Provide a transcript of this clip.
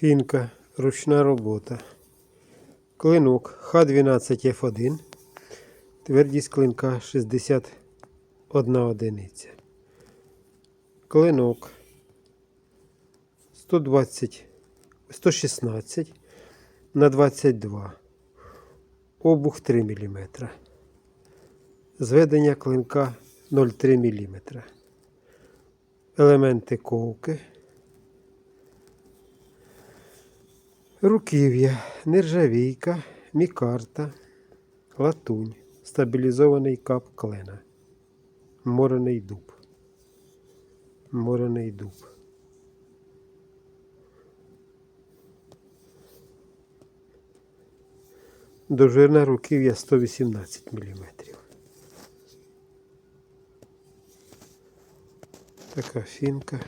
Фінка, ручна робота. Клинок Х12Ф1. Твердість клинка 61 одиниця. Клинок 120, 116 на 22. Обух 3 мм. Зведення клинка 0,3 мм. Елементи ковки. Руків'я, нержавійка, мікарта, латунь, стабілізований кап клена, морений дуб. Морений дуб. Довжина руків'я 118 мм. Така фінка.